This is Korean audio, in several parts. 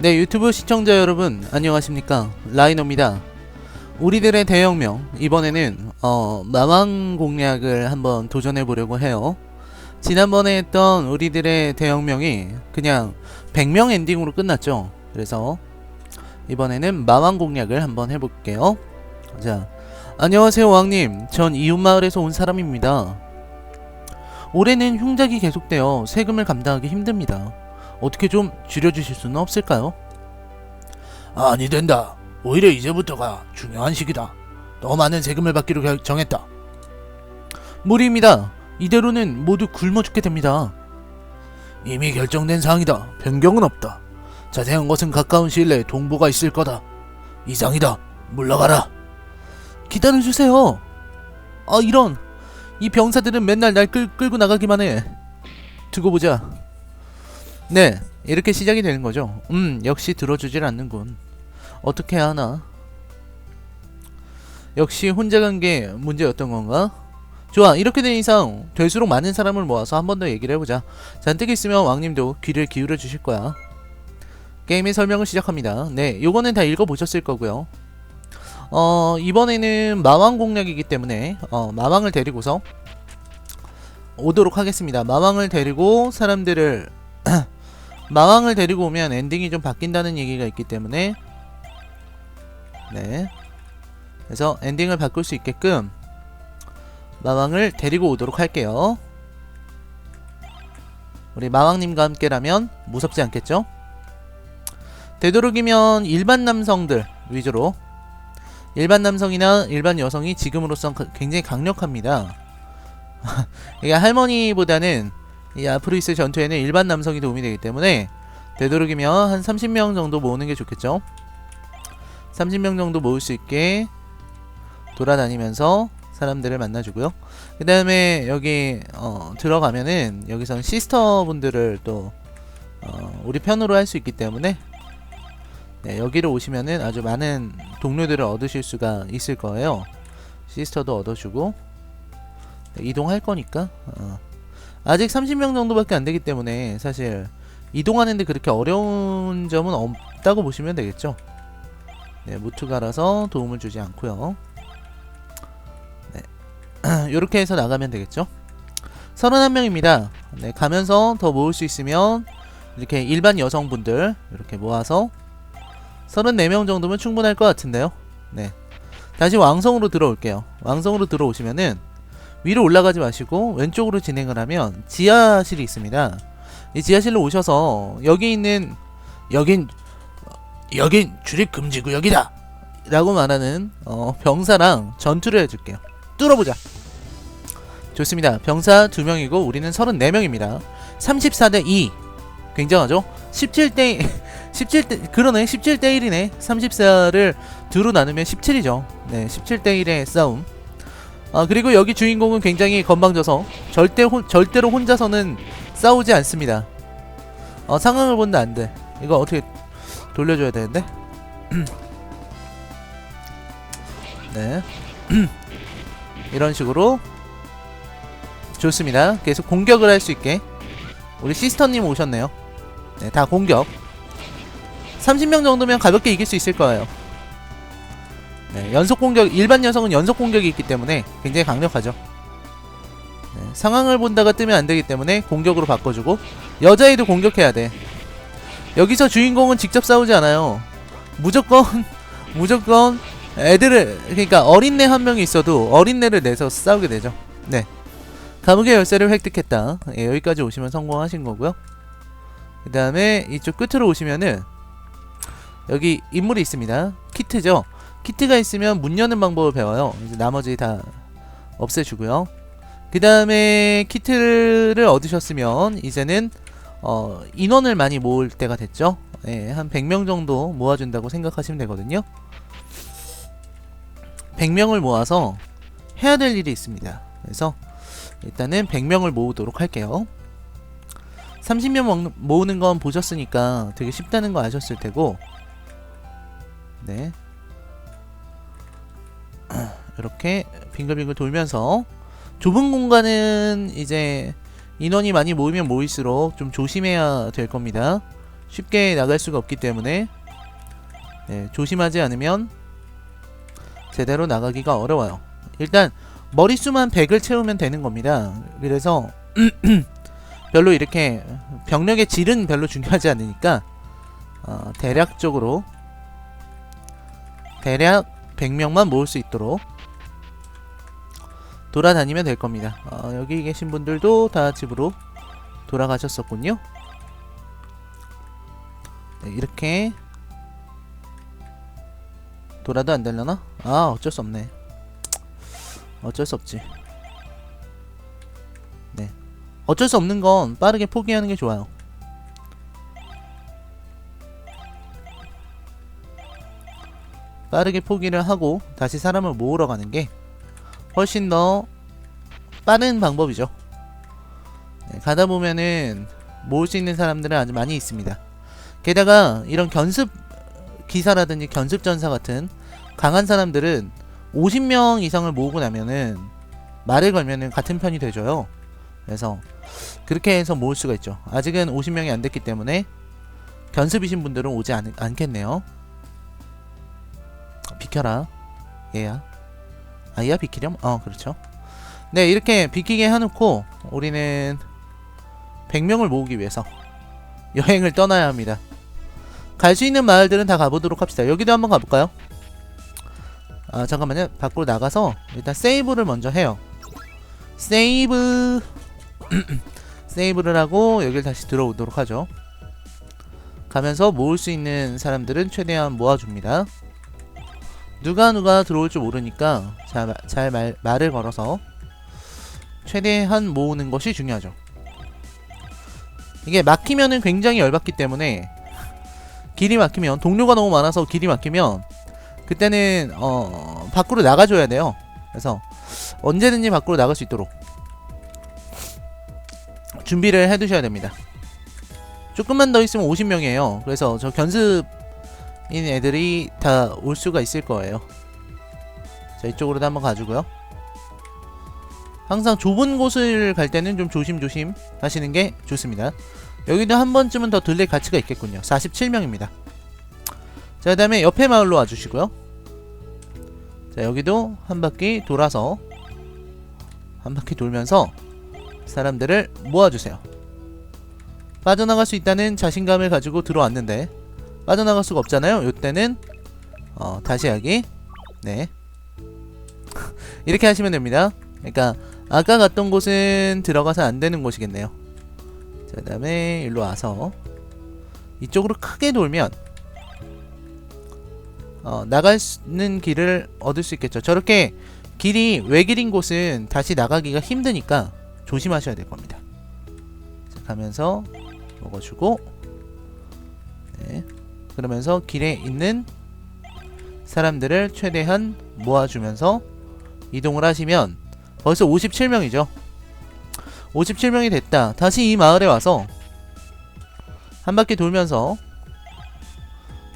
네, 유튜브 시청자 여러분, 안녕하십니까. 라이노입니다. 우리들의 대혁명, 이번에는, 어, 마왕 공략을 한번 도전해 보려고 해요. 지난번에 했던 우리들의 대혁명이 그냥 100명 엔딩으로 끝났죠. 그래서, 이번에는 마왕 공략을 한번 해볼게요. 자, 안녕하세요, 왕님. 전 이웃마을에서 온 사람입니다. 올해는 흉작이 계속되어 세금을 감당하기 힘듭니다. 어떻게 좀 줄여주실 수는 없을까요? 아니 된다. 오히려 이제부터가 중요한 시기다. 더 많은 세금을 받기로 결- 정했다. 무리입니다. 이대로는 모두 굶어 죽게 됩니다. 이미 결정된 사항이다. 변경은 없다. 자세한 것은 가까운 시일 내에 동보가 있을 거다. 이상이다. 물러가라. 기다려주세요. 아 이런 이 병사들은 맨날 날 끌, 끌고 나가기만 해. 두고 보자. 네 이렇게 시작이 되는 거죠. 음 역시 들어주질 않는군. 어떻게 하나? 역시 혼자 간 게 문제였던 건가? 좋아 이렇게 된 이상 될수록 많은 사람을 모아서 한 번 더 얘기를 해보자. 잔뜩 있으면 왕님도 귀를 기울여 주실 거야. 게임의 설명을 시작합니다. 네 요거는 다 읽어보셨을 거고요. 어 이번에는 마왕 공략이기 때문에 어 마왕을 데리고서 오도록 하겠습니다. 마왕을 데리고 사람들을 마왕을 데리고 오면 엔딩이 좀 바뀐다는 얘기가 있기 때문에 네 그래서 엔딩을 바꿀 수 있게끔 마왕을 데리고 오도록 할게요. 우리 마왕님과 함께라면 무섭지 않겠죠? 되도록이면 일반 남성들 위주로 일반 남성이나 일반 여성이 지금으로선 가- 굉장히 강력합니다. 이게 할머니보다는 이 앞으로 있을 전투에는 일반 남성이 도움이 되기 때문에 되도록이면 한 30명 정도 모으는 게 좋겠죠. 30명 정도 모을 수 있게 돌아다니면서 사람들을 만나주고요. 그 다음에 여기 어, 들어가면은 여기선 시스터 분들을 또 어, 우리 편으로 할 수 있기 때문에 네, 여기를 오시면은 아주 많은 동료들을 얻으실 수가 있을 거예요. 시스터도 얻어주고 네, 이동할 거니까 어. 아직 30명 정도밖에 안 되기 때문에 사실 이동하는데 그렇게 어려운 점은 없다고 보시면 되겠죠. 네, 무투가라서 도움을 주지 않고요. 네, 이렇게 해서 나가면 되겠죠. 31명입니다. 네, 가면서 더 모을 수 있으면 이렇게 일반 여성분들 이렇게 모아서 34명 정도면 충분할 것 같은데요. 네. 다시 왕성으로 들어올게요. 왕성으로 들어오시면은 위로 올라가지 마시고 왼쪽으로 진행을 하면 지하실이 있습니다. 이 지하실로 오셔서 여기 있는 여긴 여긴 출입 금지 구역이다. 라고 말하는 어, 병사랑 전투를 해줄게요. 뚫어보자. 좋습니다. 병사 2명이고 우리는 34명입니다. 34대 2. 굉장하죠? 17대 17대 그러네 17대 1이네 34를 2로 나누면 17이죠 네 17대 1의 싸움 아 그리고 여기 주인공은 굉장히 건방져서 절대 혼, 절대로 혼자서는 싸우지 않습니다. 어 상황을 본다 안돼. 이거 어떻게 돌려줘야 되는데? 네. 이런 식으로 좋습니다. 계속 공격을 할 수 있게. 우리 시스터님 오셨네요. 네, 다 공격. 30명 정도면 가볍게 이길 수 있을 거예요. 네, 연속 공격, 일반 여성은 연속 공격이 있기 때문에 굉장히 강력하죠. 네, 상황을 본다가 뜨면 안 되기 때문에 공격으로 바꿔주고, 여자애도 공격해야 돼. 여기서 주인공은 직접 싸우지 않아요. 무조건, 무조건 애들을, 그러니까 어린애 한 명이 있어도 어린애를 내서 싸우게 되죠. 네. 감옥의 열쇠를 획득했다. 예, 여기까지 오시면 성공하신 거고요. 그 다음에 이쪽 끝으로 오시면은 여기 인물이 있습니다. 키트죠. 키트가 있으면 문 여는 방법을 배워요. 이제 나머지 다 없애주고요. 그 다음에 키트를 얻으셨으면 이제는 어, 인원을 많이 모을 때가 됐죠. 예, 한 100명 정도 모아준다고 생각하시면 되거든요. 100명을 모아서 해야 될 일이 있습니다. 그래서 일단은 100명을 모으도록 할게요. 30명 먹는, 모으는 건 보셨으니까 되게 쉽다는 거 아셨을 테고 네 이렇게 빙글빙글 돌면서 좁은 공간은 이제 인원이 많이 모이면 모일수록 좀 조심해야 될 겁니다 쉽게 나갈 수가 없기 때문에 네, 조심하지 않으면 제대로 나가기가 어려워요. 일단 머릿수만 100을 채우면 되는 겁니다. 그래서 별로 이렇게 병력의 질은 별로 중요하지 않으니까 어, 대략적으로 대략 100명만 모을 수 있도록 돌아다니면 될 겁니다. 어, 여기 계신 분들도 다 집으로 돌아가셨었군요. 네, 이렇게 돌아도 안 되려나? 아 어쩔 수 없네. 어쩔 수 없지. 네. 어쩔 수 없는 건 빠르게 포기하는 게 좋아요. 빠르게 포기를 하고 다시 사람을 모으러 가는 게 훨씬 더 빠른 방법이죠. 네, 가다 보면은 모을 수 있는 사람들은 아주 많이 있습니다. 게다가 이런 견습 기사라든지 견습 전사 같은 강한 사람들은 50명 이상을 모으고 나면은 말을 걸면은 같은 편이 되줘요. 그래서 그렇게 해서 모을 수가 있죠. 아직은 50명이 안 됐기 때문에 견습이신 분들은 오지 않, 않겠네요. 비켜라. 얘야. 아이야 비키렴? 어 그렇죠. 네 이렇게 비키게 해놓고 우리는 100명을 모으기 위해서 여행을 떠나야 합니다. 갈 수 있는 마을들은 다 가보도록 합시다. 여기도 한번 가볼까요? 아 잠깐만요. 밖으로 나가서 일단 세이브를 먼저 해요. 세이브 세이브를 하고 여기를 다시 들어오도록 하죠. 가면서 모을 수 있는 사람들은 최대한 모아줍니다. 누가 누가 들어올지 모르니까 잘, 잘 말, 말을 걸어서 최대한 모으는 것이 중요하죠. 이게 막히면은 굉장히 열받기 때문에 길이 막히면 동료가 너무 많아서 길이 막히면 그때는 어 밖으로 나가줘야 돼요. 그래서 언제든지 밖으로 나갈 수 있도록 준비를 해두셔야 됩니다. 조금만 더 있으면 50명이에요. 그래서 저 견습 인 애들이 다 올 수가 있을 거예요. 자 이쪽으로도 한번 가주고요. 항상 좁은 곳을 갈 때는 좀 조심조심 하시는 게 좋습니다. 여기도 한 번쯤은 더 들릴 가치가 있겠군요. 47명입니다. 자, 그 다음에 옆에 마을로 와주시고요. 자, 여기도 한 바퀴 돌아서 한 바퀴 돌면서 사람들을 모아주세요. 빠져나갈 수 있다는 자신감을 가지고 들어왔는데 빠져나갈 수가 없잖아요. 요때는 어, 다시 하기 네 이렇게 하시면 됩니다. 그러니까 아까 갔던 곳은 들어가서 안 되는 곳이겠네요. 자, 그 다음에 일로 와서 이쪽으로 크게 돌면 어, 나가는 길을 얻을 수 있겠죠. 저렇게 길이 외길인 곳은 다시 나가기가 힘드니까 조심하셔야 될 겁니다. 자, 가면서 먹어주고 네. 그러면서 길에 있는 사람들을 최대한 모아주면서 이동을 하시면 벌써 57명이죠. 57명이 됐다. 다시 이 마을에 와서 한 바퀴 돌면서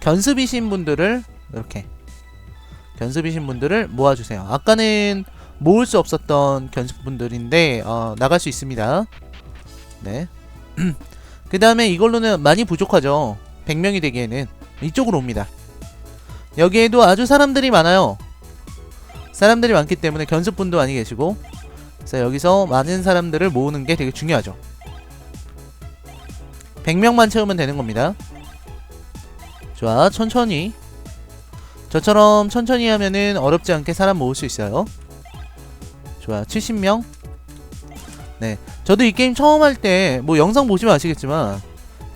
견습이신 분들을 이렇게 견습이신 분들을 모아주세요. 아까는 모을 수 없었던 견습분들인데 어, 나갈 수 있습니다. 네. 그 다음에 이걸로는 많이 부족하죠. 100명이 되기에는 이쪽으로 옵니다. 여기에도 아주 사람들이 많아요. 사람들이 많기 때문에 견습분도 많이 계시고 그래서 여기서 많은 사람들을 모으는 게 되게 중요하죠. 100명만 채우면 되는 겁니다. 좋아 천천히. 저처럼 천천히 하면은 어렵지 않게 사람 모을 수 있어요. 좋아 70명. 네 저도 이 게임 처음 할 때 뭐 영상 보시면 아시겠지만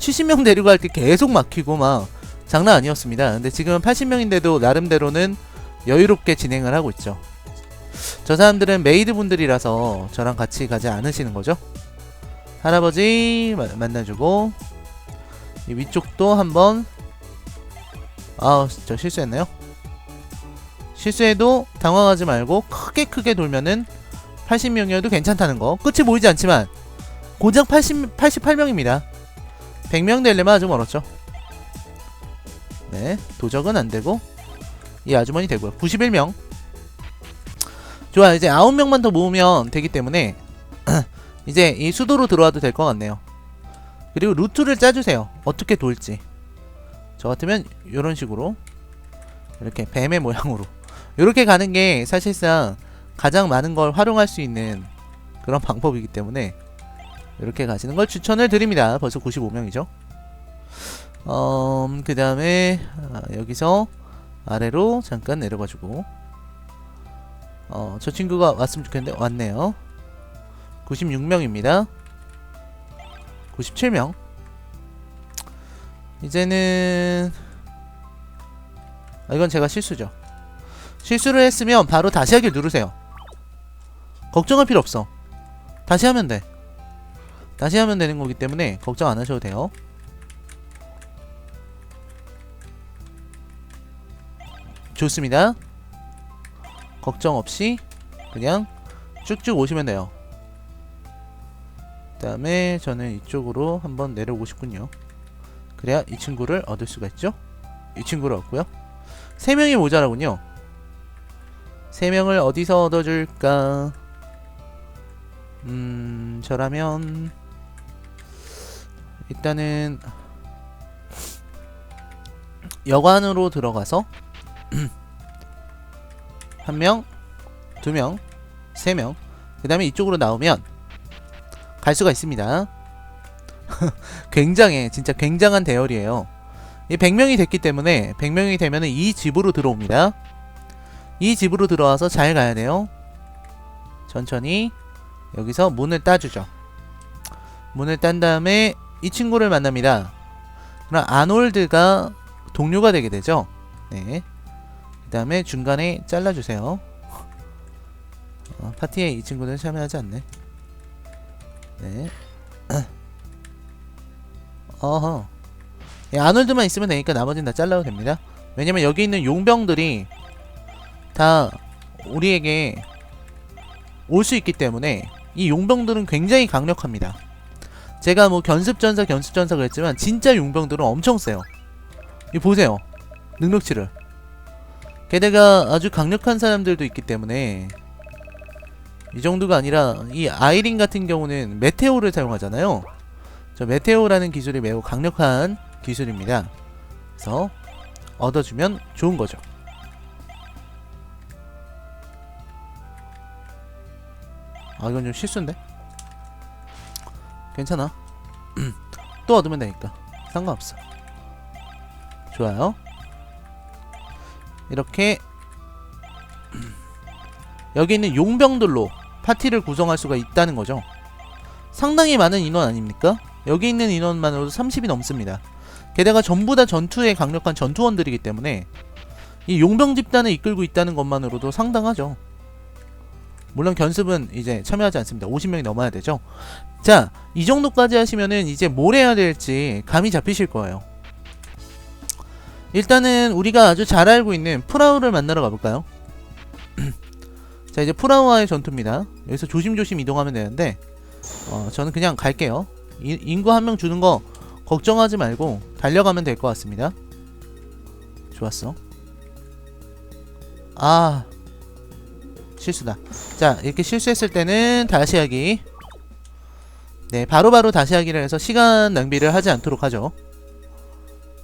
70명 데리고 할때 계속 막히고 막 장난 아니었습니다 근데 지금은 80명인데도 나름대로는 여유롭게 진행을 하고 있죠. 저 사람들은 메이드 분들이라서 저랑 같이 가지 않으시는 거죠. 할아버지 마- 만나주고 이 위쪽도 한번 아저 실수했나요? 실수해도 당황하지 말고 크게 크게 돌면은 80명이어도 괜찮다는 거. 끝이 보이지 않지만 고작 80 88명입니다. 100명 되려면 아주 멀었죠. 네, 도적은 안 되고 이 아주머니 되고요. 91명. 좋아, 이제 9명만 더 모으면 되기 때문에 이제 이 수도로 들어와도 될 것 같네요. 그리고 루트를 짜주세요. 어떻게 돌지. 저 같으면 이런 식으로 이렇게 뱀의 모양으로 이렇게 가는 게 사실상 가장 많은 걸 활용할 수 있는 그런 방법이기 때문에 이렇게 가시는 걸 추천을 드립니다. 벌써 95명이죠. 음, 그 다음에 여기서 아래로 잠깐 내려가지고 어, 저 친구가 왔으면 좋겠는데 왔네요. 96명입니다. 97명. 이제는 아, 이건 제가 실수죠. 실수를 했으면 바로 다시 하기를 누르세요. 걱정할 필요 없어. 다시 하면 돼. 다시 하면 되는 거기 때문에 걱정 안 하셔도 돼요. 좋습니다. 걱정 없이 그냥 쭉쭉 오시면 돼요. 그 다음에 저는 이쪽으로 한번 내려오고 싶군요. 그래야 이 친구를 얻을 수가 있죠. 이 친구를 얻고요. 세 명이 모자라군요. 세 명을 어디서 얻어줄까? 음, 저라면 일단은 여관으로 들어가서 한 명, 두 명, 세 명, 그 다음에 이쪽으로 나오면 갈 수가 있습니다. 굉장해, 진짜 굉장한 대열이에요. 이 100명이 됐기 때문에 100명이 되면 이 집으로 들어옵니다. 이 집으로 들어와서 잘 가야 돼요. 천천히 여기서 문을 따주죠. 문을 딴 다음에 이 친구를 만납니다. 그럼 아놀드가 동료가 되게 되죠. 네. 그 다음에 중간에 잘라주세요. 어, 파티에 이 친구는 참여하지 않네. 네. 어허. 예, 아놀드만 있으면 되니까 나머지는 다 잘라도 됩니다. 왜냐면 여기 있는 용병들이 다 우리에게 올 수 있기 때문에 이 용병들은 굉장히 강력합니다. 제가 뭐 견습전사 견습전사 그랬지만 진짜 용병들은 엄청 세요. 이 보세요. 능력치를. 게다가 아주 강력한 사람들도 있기 때문에 이 정도가 아니라 이 아이린 같은 경우는 메테오를 사용하잖아요. 저 메테오라는 기술이 매우 강력한 기술입니다. 그래서 얻어주면 좋은 거죠. 아 이건 좀 실수인데? 괜찮아. 또 얻으면 되니까 상관없어. 좋아요. 이렇게 여기 있는 용병들로 파티를 구성할 수가 있다는 거죠. 상당히 많은 인원 아닙니까? 여기 있는 인원만으로도 30이 넘습니다. 게다가 전부 다 전투에 강력한 전투원들이기 때문에 이 용병 집단을 이끌고 있다는 것만으로도 상당하죠. 물론 견습은 이제 참여하지 않습니다. 50명이 넘어야 되죠. 자, 이 정도까지 하시면은 이제 뭘 해야 될지 감이 잡히실 거예요. 일단은 우리가 아주 잘 알고 있는 프라우를 만나러 가볼까요? 자, 이제 프라우와의 전투입니다. 여기서 조심조심 이동하면 되는데, 어, 저는 그냥 갈게요. 이, 인구 한 명 주는 거 걱정하지 말고 달려가면 될 것 같습니다. 좋았어. 아, 실수다. 자, 이렇게 실수했을 때는 다시 하기. 네, 바로 바로 다시 하기를 해서 시간 낭비를 하지 않도록 하죠.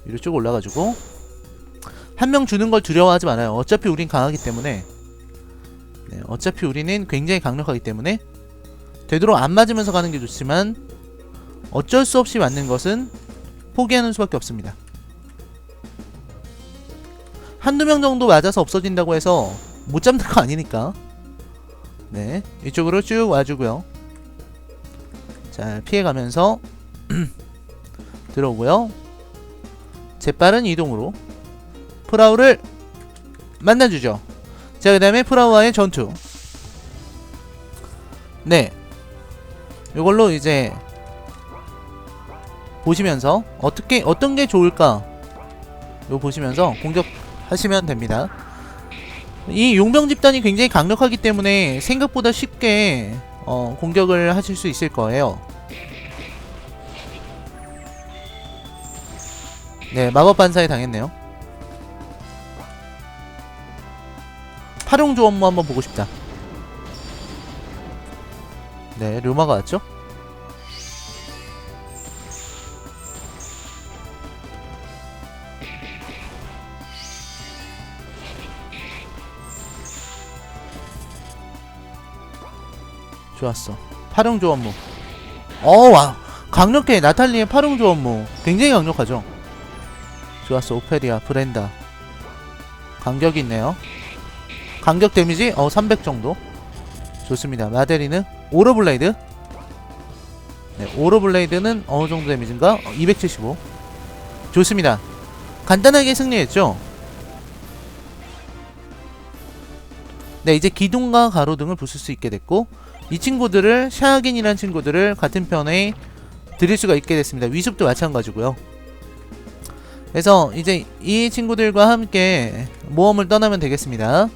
위로 쭉 올라가지고 한 명 주는 걸 두려워하지 말아요. 어차피 우린 강하기 때문에 네, 어차피 우리는 굉장히 강력하기 때문에 되도록 안 맞으면서 가는 게 좋지만 어쩔 수 없이 맞는 것은 포기하는 수밖에 없습니다. 한두 명 정도 맞아서 없어진다고 해서 못 잡는 거 아니니까 네 이쪽으로 쭉 와주고요. 잘 피해가면서 들어오고요. 재빠른 이동으로 프라우를 만나주죠. 자 그 다음에 프라우와의 전투. 네 이걸로 이제 보시면서 어떻게 어떤 게 좋을까? 이거 보시면서 공격하시면 됩니다 이 용병 집단이 굉장히 강력하기 때문에 생각보다 쉽게 어, 공격을 하실 수 있을 거예요. 네, 마법 반사에 당했네요. 파룡조 업무 한번 보고 싶다. 네, 류마가 왔죠? 좋았어. 파령 조합무. 어와 강력해 나탈리의 파령 조합무 굉장히 강력하죠. 좋았어 오페리아 브렌다. 간격이 있네요. 간격 데미지 어 300 정도. 좋습니다. 마데리는 오로블레이드. 네 오로블레이드는 어느 정도 데미지인가? 어, 275. 좋습니다. 간단하게 승리했죠. 네, 이제 기둥과 가로등을 부술 수 있게 됐고 이 친구들을 샤긴이라는 친구들을 같은 편에 드릴 수가 있게 됐습니다. 위습도 마찬가지고요. 그래서 이제 이 친구들과 함께 모험을 떠나면 되겠습니다.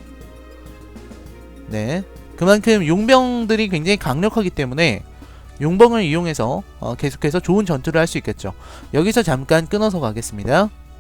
네, 그만큼 용병들이 굉장히 강력하기 때문에 용병을 이용해서 어, 계속해서 좋은 전투를 할 수 있겠죠. 여기서 잠깐 끊어서 가겠습니다.